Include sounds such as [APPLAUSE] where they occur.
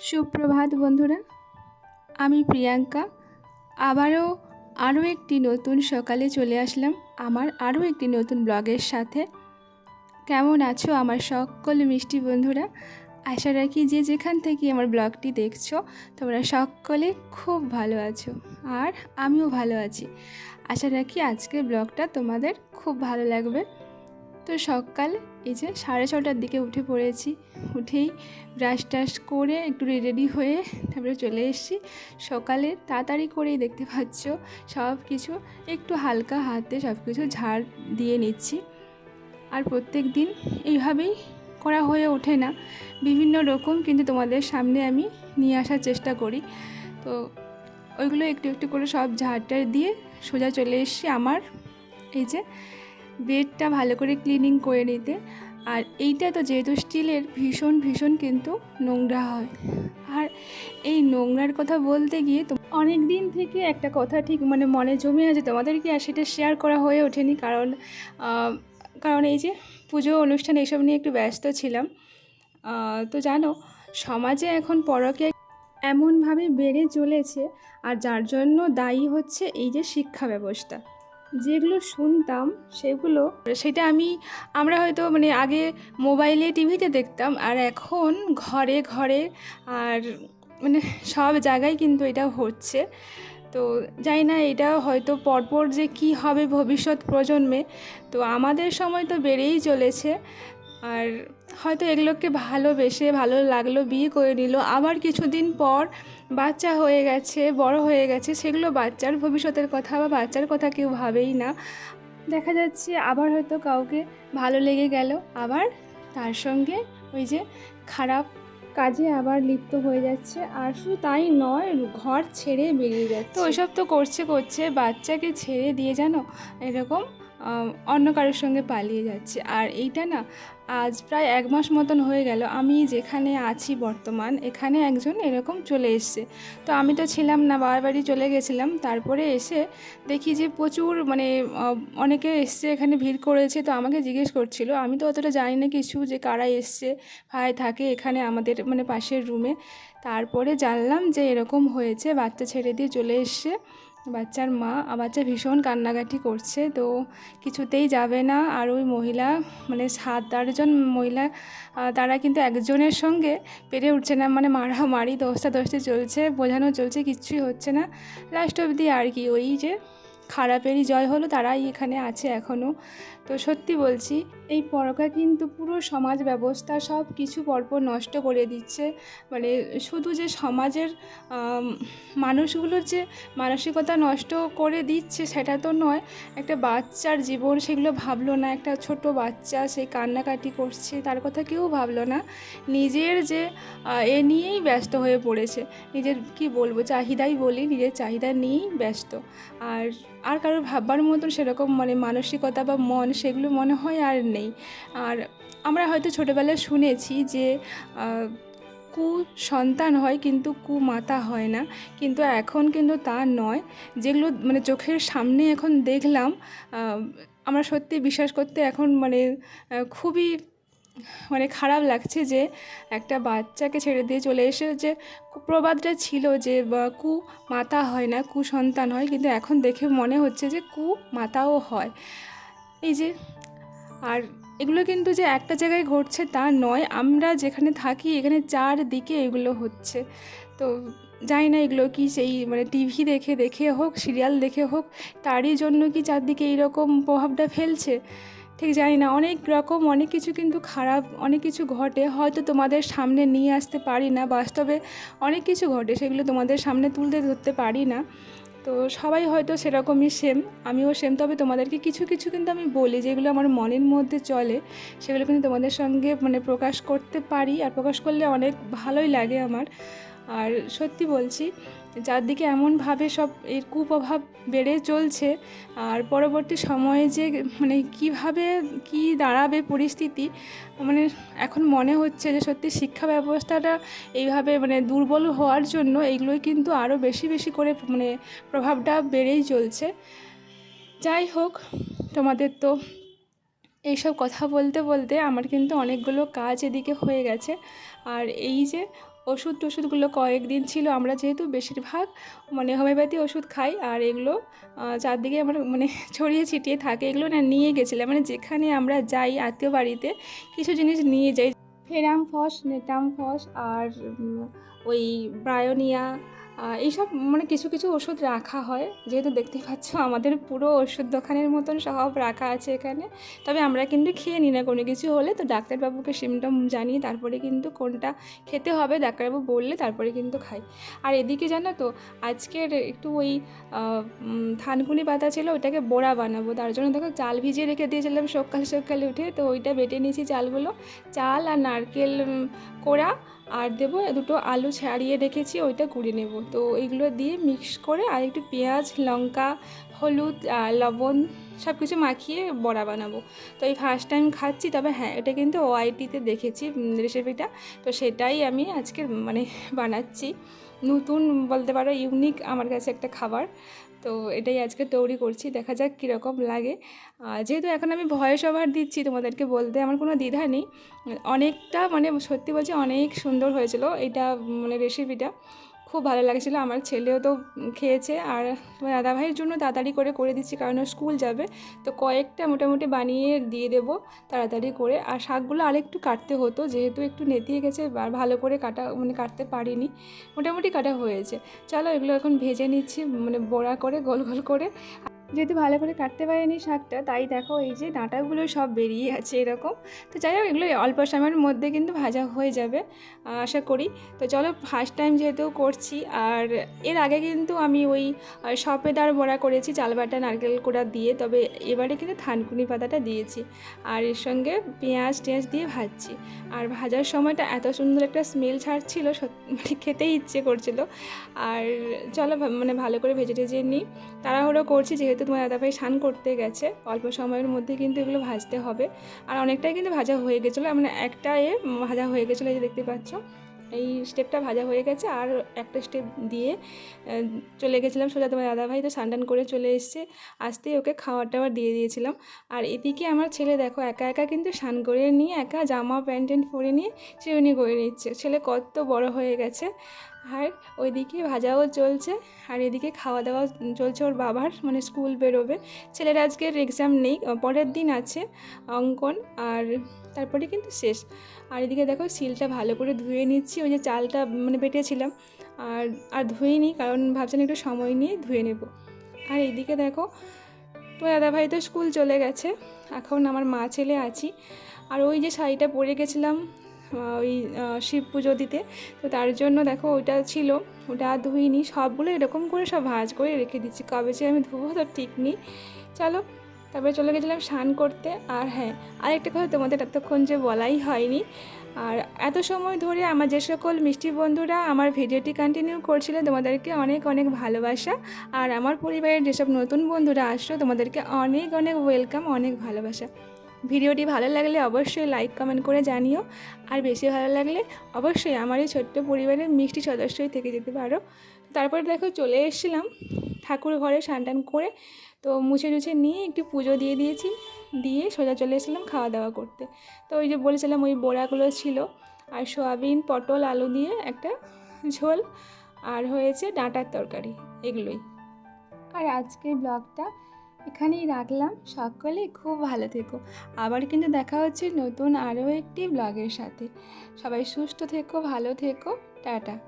সুপ্রভাত বন্ধুরা, আমি প্রিয়াঙ্কা। আবারও আরও একটি নতুন সকালে চলে আসলাম আমার আরও একটি নতুন ব্লগের সাথে। কেমন আছো আমার সকল মিষ্টি বন্ধুরা? আশা রাখি যে যেখান থেকে আমার ব্লগটি দেখছ, তোমরা সকলে খুব ভালো আছো আর আমিও ভালো আছি। আশা রাখি আজকের ব্লগটা তোমাদের খুব ভালো লাগবে। তো সকাল, এই যে সাড়ে ছটার দিকে উঠে পড়েছি। উঠেই ব্রাশ টাশ করে একটু রেডি হয়ে তারপরে চলে এসেছি। সকালে তাড়াতাড়ি করেই দেখতে পাচ্ছ সব কিছু একটু হালকা হাতে সব কিছু ঝাড় দিয়ে নিচ্ছি। আর প্রত্যেক দিন এইভাবেই করা হয়ে ওঠে না। বিভিন্ন রকম কিন্তু তোমাদের সামনে আমি নিয়ে আসার চেষ্টা করি। তো ওইগুলো একটু একটু করে সব ঝাড়টার দিয়ে সোজা চলে এসেছি আমার, এই যে বেডটা ভালো করে ক্লিনিং করে নিতে। আর এইটা তো যেহেতু স্টিলের, ভীষণ ভীষণ কিন্তু নোংরা হয়। আর এই নোংরার কথা বলতে গিয়ে তো অনেক দিন থেকে একটা কথা ঠিক মানে মনে জমে আছে তোমাদেরকে, আর সেটা শেয়ার করা হয়ে ওঠেনি কারণ কারণ এই যে পুজো অনুষ্ঠান এইসব নিয়ে একটু ব্যস্ত ছিলাম। তো জানো, সমাজে এখন পরকে এমনভাবে বেড়ে চলেছে, আর যার জন্য দায়ী হচ্ছে এই যে শিক্ষা ব্যবস্থা। যেগুলো শুনতাম, সেগুলো, সেটা আমি, আমরা হয়তো মানে আগে মোবাইলে, টিভিতে দেখতাম, আর এখন ঘরে ঘরে, আর মানে সব জায়গায় কিন্তু এটা হচ্ছে। তো জানি না, এটা হয়তো পরপর যে কি হবে ভবিষ্যৎ প্রজন্মে, তো আমাদের সময় তো বেড়েই চলেছে। আর হয়তো এগুলোকে ভালোবেসে ভালো লাগল, বিয়ে করে নিল। আবার কিছুদিন পর বাচ্চা হয়ে গেছে, বড় হয়ে গেছে, সেগুলো বাচ্চার ভবিষ্যতের কথা বা বাচ্চার কথা কেউ ভাবেই না। দেখা যাচ্ছে আবার হয়তো কাউকে ভালো লেগে গেল, আবার তার সঙ্গে ওই যে খারাপ কাজে আবার লিপ্ত হয়ে যাচ্ছে। আর শুধু তাই নয়, ঘর ছেড়ে বেরিয়ে যাচ্ছে। তো ওইসব তো করছে করছে, বাচ্চাকে ছেড়ে দিয়ে জানো, এরকম অন্য কারোর সঙ্গে পালিয়ে যাচ্ছে। আর এইটা না, আজ প্রায় এক মাস মতন হয়ে গেল, আমি যেখানে আছি বর্তমান, এখানে একজন এরকম চলে এসছে। তো আমি তো ছিলাম না বাবার বাড়ি চলে গেছিলাম, তারপরে এসে দেখি যে প্রচুর মানে অনেকে এসছে, এখানে ভিড় করেছে, তো আমাকে জিজ্ঞেস করছিল। আমি তো অতটা জানি না কিছু যে কারা এসছে, ভাই থাকে এখানে আমাদের মানে পাশের রুমে তারপরে জানলাম যে এরকম হয়েছে, বাচ্চা ছেড়ে দিয়ে চলে এসছে। বাচ্চার মা বাচ্চা ভীষণ কান্নাকাটি করছে, তো কিছুতেই যাবে না। আর ওই মহিলা মানে সাত আটজন মহিলা তারা কিন্তু একজনের সঙ্গে পেরে উঠছে না। মানে মারামারি দশটা দশটা চলছে, বোঝানো চলছে, কিচ্ছুই হচ্ছে না। লাস্ট অবধি আর কি, ওই যে খারাপেরই জয় হলো, তারাই এখানে আছে এখনও তো সত্যি বলছি, এই পরকা কিন্তু পুরো সমাজ ব্যবস্থা সব কিছু পরপর নষ্ট করে দিচ্ছে। মানে শুধু যে সমাজের মানুষগুলোর যে মানসিকতা নষ্ট করে দিচ্ছে সেটা তো নয়, একটা বাচ্চার জীবন সেগুলো ভাবলো না, একটা ছোট বাচ্চা সে কান্নাকাটি করছে, তার কথা কেউ ভাবলো না। নিজের যে এ নিয়েই ব্যস্ত হয়ে পড়েছে। নিজের কি বলব, চাহিদাই বলি, নিজের চাহিদা নিয়েই ব্যস্ত। আর আর কারোর ভাববার মতন সেরকম মানে মানসিকতা বা মন সেগুলো মনে হয় আর নেই। আর আমরা হয়তো ছোটোবেলায় শুনেছি যে কু সন্তান হয় কিন্তু কু মাতা হয় না। কিন্তু এখন কিন্তু তা নয়। যেগুলো মানে চোখের সামনে এখন দেখলাম আমরা সত্যি বিশ্বাস করতে এখন মানে খুবই মানে খারাপ লাগছে যে, একটা বাচ্চাকে ছেড়ে দিয়ে চলে এসে যে প্রবাদটা ছিল যে কু মাতা হয় না, কু সন্তান হয়। কিন্তু এখন দেখে মনে হচ্ছে যে, কু মাতাও হয়। এই যে, আর এগুলো কিন্তু যে একটা জায়গায় ঘটছে তা নয়, আমরা যেখানে থাকি এখানে চারদিকে এগুলো হচ্ছে। তো জানি না এগুলো কি সেই মানে টিভি দেখে দেখে হোক, সিরিয়াল দেখে হোক, তারই জন্য কি চারদিকে এইরকম প্রভাবটা ফেলছে? ঠিক জানি না, অনেক রকম অনেক কিছু কিন্তু খারাপ, অনেক কিছু ঘটে, হয়তো তোমাদের সামনে নিয়ে আসতে পারি না, বাস্তবে অনেক কিছু ঘটে, সেগুলো তোমাদের সামনে তুলতে ধরতে পারি না। তো সবাই হয়তো সেরকমই সেম আমিও সেম তবে তোমাদেরকে কিছু কিছু কিন্তু আমি বলি, যেগুলো আমার মনের মধ্যে চলে, সেগুলো কিন্তু তোমাদের সঙ্গে মানে প্রকাশ করতে পারি। আর প্রকাশ করলে অনেক ভালোই লাগে আমার। আর সত্যি বলছি চারদিকে এমনভাবে সব এর কুপ্রভাব বেড়ে চলছে আর পরবর্তী সময়ে যে মানে কীভাবে কি দাঁড়াবে পরিস্থিতি মানে এখন মনে হচ্ছে যে সত্যি শিক্ষা ব্যবস্থাটা এইভাবে মানে দুর্বল হওয়ার জন্য এইগুলোই কিন্তু আরও বেশি বেশি করে মানে প্রভাবটা বেড়েই চলছে। যাই হোক, তোমাদের তো এইসব কথা বলতে বলতে আমার কিন্তু অনেকগুলো কাজ এদিকে হয়ে গেছে। আর এই যে ওষুধ টষুধগুলো কয়েকদিন ছিল, আমরা যেহেতু বেশিরভাগ মানে হোমিওপ্যাথি ওষুধ খাই, আর এগুলো চারদিকে আমার মানে [LAUGHS] ছড়িয়ে ছিটিয়ে থাকে, এগুলো না নিয়ে গেছিলাম। মানে যেখানে আমরা যাই, আত্মীয় বাড়িতে, কিছু জিনিস নিয়ে যাই। ফেরাম ফস, নেটাম ফস, আর ওই ব্রায়োনিয়া এইসব মানে কিছু কিছু ওষুধ রাখা হয়। যেহেতু দেখতে পাচ্ছ আমাদের পুরো ওষুধ দোকানের মতন সব রাখা আছে এখানে। তবে আমরা কিন্তু খেয়ে নিই না, কোনো কিছু হলে তো ডাক্তারবাবুকে সিমটম জানিয়ে তারপরে কিন্তু কোনটা খেতে হবে, ডাক্তারবাবু বললে তারপরে কিন্তু খাই। আর এদিকে জানো তো, আজকের একটু ওই থানকুনি পাতা ছিল, ওইটাকে বড়া বানাবো। তার জন্য দেখো চাল ভিজিয়ে রেখে দিয়েছিলাম সকাল সকালে উঠে। তো ওইটা বেটে নিয়েছি চালগুলো। চাল আর নারকেল কোড়া আর দেবো দুটো আলু ছাড়িয়ে রেখেছি, ওইটা কুড়িয়ে নেব। তো এইগুলো দিয়ে মিক্স করে আর একটু পেঁয়াজ, লঙ্কা, হলুদ লবণ সব কিছু মাখিয়ে বড়া বানাবো। তো এই ফার্স্ট টাইম খাচ্ছি, তবে হ্যাঁ এটা কিন্তু ওআইটিতে দেখেছি রেসিপিটা তো সেটাই আমি আজকে মানে বানাচ্ছি। নতুন বলতে পারো ইউনিক আমার কাছে একটা খাবার। তো এটাই আজকে তৈরি করছি, দেখা যাক কীরকম লাগে। যেহেতু এখন আমি ভয়েস ওভার দিচ্ছি তোমাদেরকে বলতে, আমার কোনো দ্বিধা নেই। অনেকটা মানে সত্যি বলছি অনেক সুন্দর হয়েছিল এটা মানে রেসিপিটা খুব ভালো লাগছিল। আমার ছেলেও তো খেয়েছে আর তোমার দাদাভাইয়ের জন্য তাড়াতাড়ি করে করে দিচ্ছি কারণ স্কুল যাবে। তো কয়েকটা মোটামুটি বানিয়ে দিয়ে দেবো তাড়াতাড়ি করে। আর শাকগুলো আরেকটু কাটতে হতো, যেহেতু একটু নেতিয়ে গেছে আর ভালো করে কাটা মানে কাটতে পারিনি। মোটামুটি কাটা হয়েছে। চলো এগুলো এখন ভেজে নিচ্ছি মানে বড়া করে, গোল গোল করে। যেহেতু ভালো করে কাটতে পারিনি শাকটা, তাই দেখো এই যে ডাঁটাগুলো সব বেরিয়ে আছে এরকম। তো যাই হোক, এগুলো অল্প সময়ের মধ্যে কিন্তু ভাজা হয়ে যাবে, আশা করি। তো চলো ফার্স্ট টাইম যেহেতু করছি, আর এর আগে কিন্তু আমি ওই সপেদার বড়া করেছি, চাল বাটা, নারকেল কোড়া দিয়ে, তবে এবারে কিন্তু থানকুনি পাতাটা দিয়েছি। আর এর সঙ্গে পেঁয়াজ টেঁয়াজ দিয়ে ভাজছি। আর ভাজার সময়টা এত সুন্দর একটা স্মেল ছাড়ছিল মানে খেতেই ইচ্ছে করছিল। আর চলো মানে ভালো করে ভেজে টেজে নিই। তাড়াহুড়ো করছি যেহেতু তোমার দাদাভাই স্নান করতে গেছে, অল্প সময়ের মধ্যে কিন্তু এগুলো ভাজতে হবে। আর অনেকটাই কিন্তু ভাজা হয়ে গেছিল মানে একটা এ ভাজা হয়ে গেছিল, এই যে দেখতে পাচ্ছ। এই স্টেপটা ভাজা হয়ে গেছে, আর একটা স্টেপ দিয়ে চলে গেছিলাম সোজা তোমার দাদাভাই তো স্নান টান করে চলে এসছে। আসতেই ওকে খাবার টাবার দিয়ে দিয়েছিলাম। আর এদিকে আমার ছেলে দেখো, একা একা কিন্তু স্নান করে নিয়ে, একা জামা প্যান্ট পরে নিয়ে, চিরুনি করে নিচ্ছে। ছেলে কত বড় হয়ে গেছে। আর ওইদিকে ভাজাও চলছে আর এদিকে খাওয়া দাওয়া চলছে ওর বাবার মানে স্কুল বেরোবে। ছেলের আজকের এক্সাম নেই পরের দিন আছে অঙ্কন আর তারপরে কিন্তু শেষ। আর এদিকে দেখো শিলটা ভালো করে ধুয়ে নিচ্ছি, ওই যে চালটা মানে বেটেছিলাম আর আর ধুয়ে নিই কারণ ভাবছেন একটু সময় নিয়ে ধুয়ে নেব। আর এইদিকে দেখো, তো দাদাভাই তো স্কুল চলে গেছে, এখন আমার মা ছেলে আছি। আর ওই যে শাড়িটা পরে গেছিলাম ওই শিব পুজো দিতে। তো তার জন্য দেখো ওইটা ছিল, ওটা আর ধুইনি, সবগুলো এরকম করে সব ভাঁজ করে রেখে দিচ্ছি। কবে যে আমি ধুবো তো ঠিক নেই। চলো, তারপরে চলে গেছিলাম স্নান করতে। আর হ্যাঁ আরেকটা কথা তোমাদের এতক্ষণ যে বলাই হয়নি। আর এত সময় ধরে আমার যে সকল মিষ্টি বন্ধুরা আমার ভিডিওটি কন্টিনিউ করছিল, তোমাদেরকে অনেক অনেক ভালোবাসা। আর আমার পরিবারের যেসব নতুন বন্ধুরা আসছো, তোমাদেরকে অনেক অনেক ওয়েলকাম অনেক ভালোবাসা। ভিডিওটি ভালো লাগলে অবশ্যই লাইক কমেন্ট করে জানিও। আর বেশি ভালো লাগলে অবশ্যই আমার এই ছোট্ট পরিবারের মিষ্টি সদস্যই থেকে যেতে পারো। তারপরে দেখো চলে এসেছিলাম ঠাকুর ঘরে টান করে। তো মুছে টুছে নিয়ে একটু পুজো দিয়ে দিয়েছি। দিয়ে সোজা চলে এসেছিলাম খাওয়া দাওয়া করতে। তো ওই যে বলেছিলাম ওই বড়াগুলো ছিল। আর সোয়াবিন, পটল, আলু দিয়ে একটা ঝোল। আর হয়েছে ডাঁটার তরকারি। এগুলোই। আর আজকের ব্লগটা এখানেই রাখলাম। সকলে খুব ভালো থেকো। আবার কিন্তু দেখা হচ্ছে নতুন আরও একটি ব্লগের সাথে। সবাই সুস্থ থেকো, ভালো থেকো। টাটা।